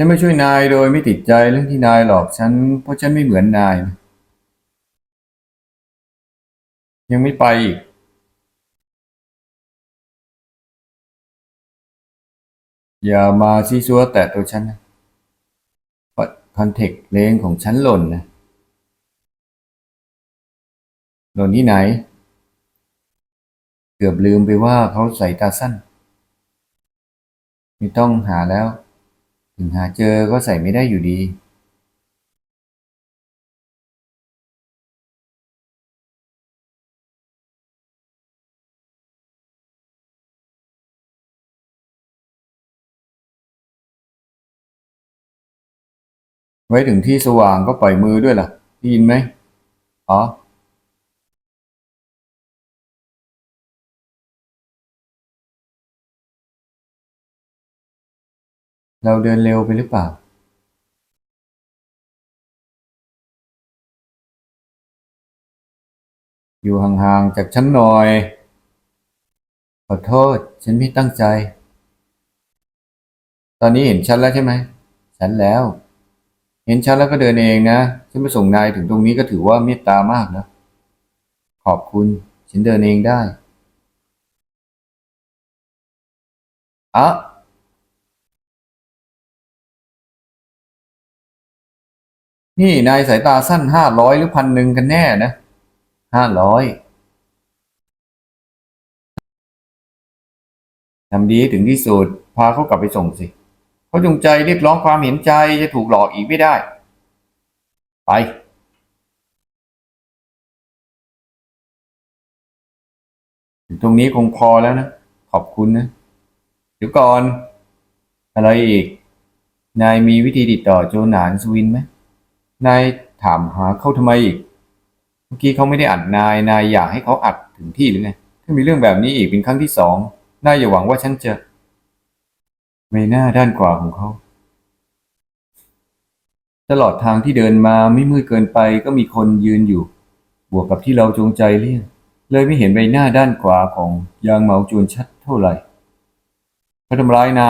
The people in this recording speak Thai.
ฉันไม่ช่วยนายโดยไม่ติดใจเรื่องที่นายหลอกฉันเพราะฉันไม่เหมือนนาย ยังไม่ไปอีก อย่ามาซีซัวแตะตัวฉันนะคอนเทกเลนของฉันหล่นนะ หล่นที่ไหน เกือบลืมไปว่าเขาใส่ตาสั้น ไม่ต้องหาแล้ว ถึงหาเจอก็ใส่ไม่ได้อยู่ดีไว้ถึงที่สว่างก็ปล่อยมือด้วยล่ะได้ยินไหม อ๋อ เราเดินเร็วไปหรือเปล่าอยู่ห่างๆจากฉันหน่อย ขอโทษ ฉันไม่ตั้งใจ ตอนนี้เห็นฉันแล้วใช่ไหม ฉันแล้ว เห็นฉันแล้วก็เดินเองนะ ฉันมาส่งนายถึงตรงนี้ก็ถือว่าเมตตามากนะ ขอบคุณ ฉันเดินเองได้อะ นี่นายสายตาสั้นห้าร้อยหรือพันหนึ่งกันแน่นะห้าร้อยทำดีให้ถึงที่สุด พาเขากลับไปส่งสิ เขาจงใจเรียกร้องความเห็นใจจะถูกหลอกอีกไม่ได้ ไป ถึงตรงนี้คงพอแล้วนะ ขอบคุณนะ เดี๋ยวก่อน อะไรอีก นายมีวิธีติดต่อโจหนานสวินไหม นายถามหาเขาทำไมอีก เมื่อกี้เขาไม่ได้อัดนาย นายอยากให้เขาอัดถึงที่หรือไง ถ้ามีเรื่องแบบนี้อีกเป็นครั้งที่สอง นายอย่าหวังว่าฉันจะใบหน้าด้านขวาของเขา ตลอดทางที่เดินมาไม่มืดเกินไปก็มีคนยืนอยู่ บวกกับที่เราจงใจเลี่ยง เลยไม่เห็นใบหน้าด้านขวาของยางเหมาจวนชัดเท่าไหร่เขาทำร้ายนาย